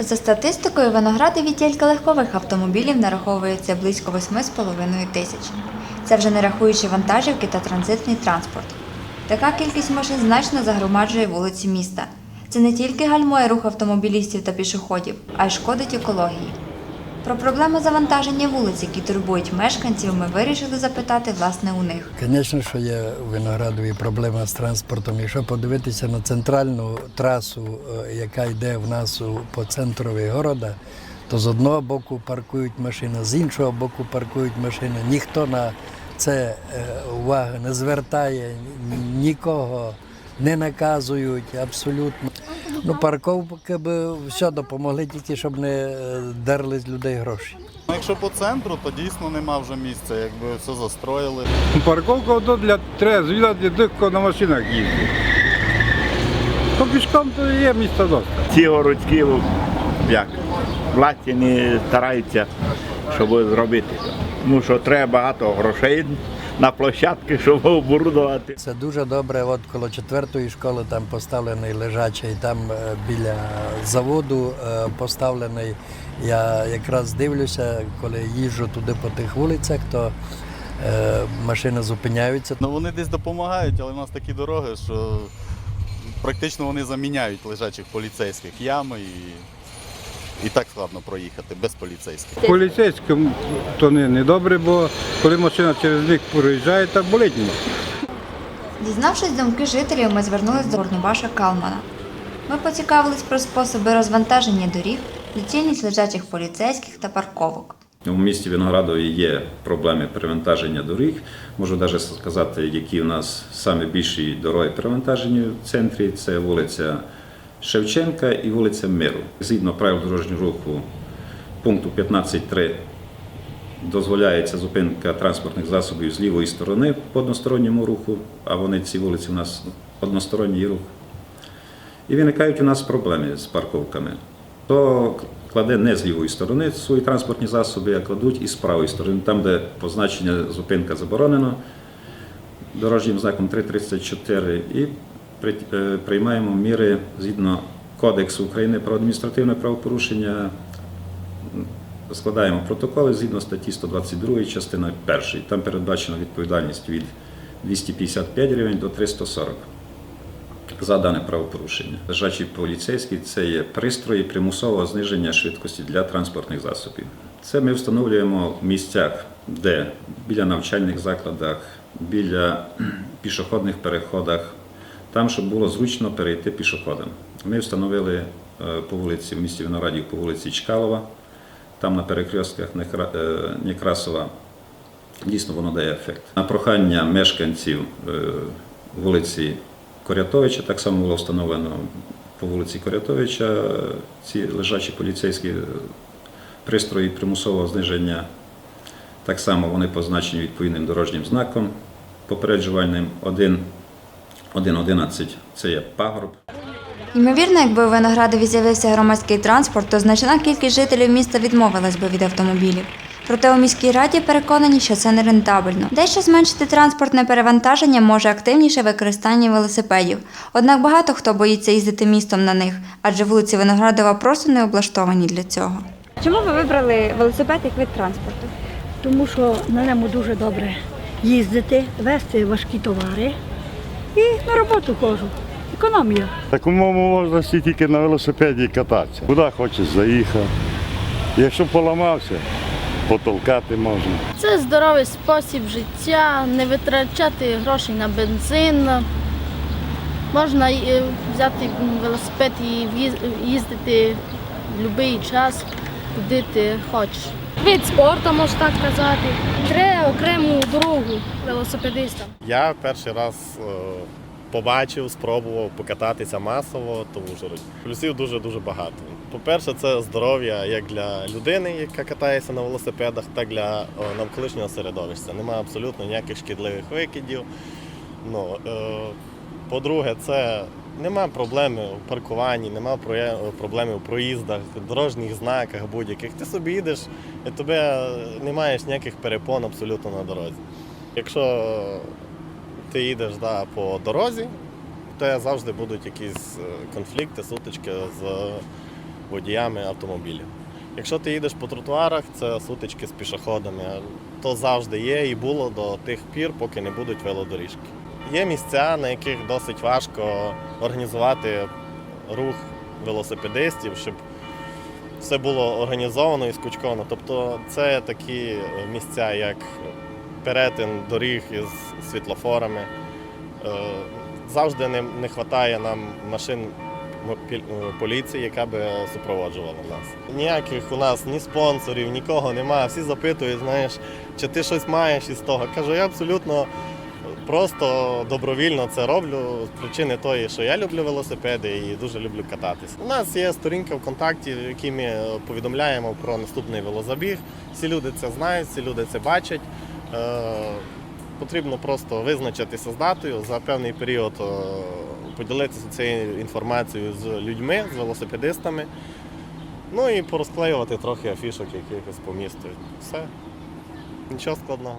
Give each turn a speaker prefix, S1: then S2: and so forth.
S1: За статистикою, виногради Виноградові тільки легкових автомобілів нараховується близько 8,5 тисяч. Це вже не рахуючи вантажівки та транзитний транспорт. Така кількість машин значно загромаджує вулиці міста. Це не тільки гальмує рух автомобілістів та пішоходів, а й шкодить екології. Про проблеми завантаження вулиць, які турбують мешканців, ми вирішили запитати власне у них.
S2: Звісно, що є у Виноградові проблема з транспортом. Якщо подивитися на центральну трасу, е, яка йде в нас по центрові города, то з одного боку паркують машини, з іншого боку паркують машини. Ніхто на це е, уваги не звертає, нікого не наказують абсолютно. Ну, парковки би все допомогли тільки, щоб не е, дерли з людей гроші.
S3: Ну, Якщо по центру, то дійсно нема вже місця, якби все застроїли.
S4: Парковка то для треба для тих, хто на машинах їздить. То пішком то є місце досить.
S5: ці городські як власті не стараються, щоб зробити. Тому що треба багато грошей на площадки, щоб оборудувати.
S2: Це дуже добре. От коло четвертої школи там поставлений лежачий, там е, біля заводу е, поставлений. Я якраз дивлюся, коли їжджу туди по тих вулицях, то е, машини зупиняються.
S3: Ну вони десь допомагають, але в нас такі дороги, що практично вони заміняють лежачих поліцейських ями і, і так складно проїхати без поліцейських.
S4: Поліцейським то не, не добре, бо коли машина через них проїжджає, так болить.
S1: Дізнавшись думки жителів, ми звернулись до Горнобаша Калмана. Ми поцікавились про способи розвантаження доріг, доцільність лежачих поліцейських та парковок.
S6: У місті Виноградові є проблеми перевантаження доріг. Можу навіть сказати, які у нас саме більші дороги перевантажені в центрі. Це вулиця Шевченка і вулиця Миру. Згідно правил дорожнього руху пункту 15.3 дозволяється зупинка транспортних засобів з лівої сторони по односторонньому руху, а вони ці вулиці у нас односторонній рух. І виникають у нас проблеми з парковками. То кладе не з лівої сторони свої транспортні засоби, а кладуть із правої сторони, там, де позначення зупинка заборонено дорожнім знаком 334 і приймаємо міри згідно Кодексу України про адміністративне правопорушення. Складаємо протоколи згідно статті 122 частина 1. Там передбачена відповідальність від 255 гривень до 340 за дане правопорушення. Лежачі поліцейські це є пристрої примусового зниження швидкості для транспортних засобів. Це ми встановлюємо в місцях, де біля навчальних закладах, біля пішохідних переходах, там, щоб було зручно перейти пішоходам. Ми встановили е, по вулиці в місті Виноградів по вулиці Чкалова, там на перекрестках е, Некрасова Дійсно, воно дає ефект. На прохання мешканців е, вулиці Корятовича так само було встановлено по вулиці Корятовича ці лежачі поліцейські пристрої примусового зниження. Так само вони позначені відповідним дорожнім знаком попереджувальним 1 1.11 це є пагорб.
S1: Ймовірно, якби у Виноградові з'явився громадський транспорт, то значна кількість жителів міста відмовилась би від автомобілів. Проте у міській раді переконані, що це не рентабельно. Дещо зменшити транспортне перевантаження може активніше використання велосипедів. Однак багато хто боїться їздити містом на них, адже вулиці Виноградова просто не облаштовані для цього.
S7: Чому ви вибрали велосипед як вид транспорту?
S8: тому що на ньому дуже добре їздити, вести важкі товари і на роботу ходжу. Економія.
S9: Такому можливості тільки на велосипеді кататися. Куди хочеш заїхав. Якщо поламався, потолкати можна.
S10: Це здоровий спосіб життя, не витрачати грошей на бензин. Можна е, взяти велосипед і їздити в будь-який час, куди ти хочеш. Від спорту, можна так казати. Треба окрему дорогу велосипедистам.
S11: Я перший раз е, побачив, спробував покататися масово, то в Ужгороді. Плюсів дуже-дуже багато. По-перше, це здоров'я як для людини, яка катається на велосипедах, так і для е, навколишнього середовища. Немає абсолютно ніяких шкідливих викидів. Ну, е, по-друге, це нема проблеми у паркуванні, нема проблеми у проїздах, дорожніх знаках будь-яких. Ти собі їдеш, і тебе не маєш ніяких перепон абсолютно на дорозі. Якщо ти їдеш да, по дорозі, то завжди будуть якісь е, конфлікти, сутички з водіями автомобілів. Якщо ти їдеш по тротуарах, це сутички з пішоходами. То завжди є і було до тих пір, поки не будуть велодоріжки. Є місця, на яких досить важко організувати рух велосипедистів, щоб все було організовано і скучковано. Тобто це такі місця, як перетин доріг із світлофорами. Е, Завжди не, не вистачає нам машин е, поліції, яка би супроводжувала нас. Ніяких у нас ні спонсорів, нікого немає. Всі запитують, знаєш, чи ти щось маєш із того. Кажу, я абсолютно просто добровільно це роблю з причини тої, що я люблю велосипеди і дуже люблю кататися. У нас є сторінка ВКонтакті, в якій ми повідомляємо про наступний велозабіг. Всі люди це знають, всі люди це бачать. Е, Потрібно просто визначитися з датою за певний період е, поділитися цією інформацією з людьми, з велосипедистами. Ну і порозклеювати трохи афішок якихось по місту. Все. Нічого складного.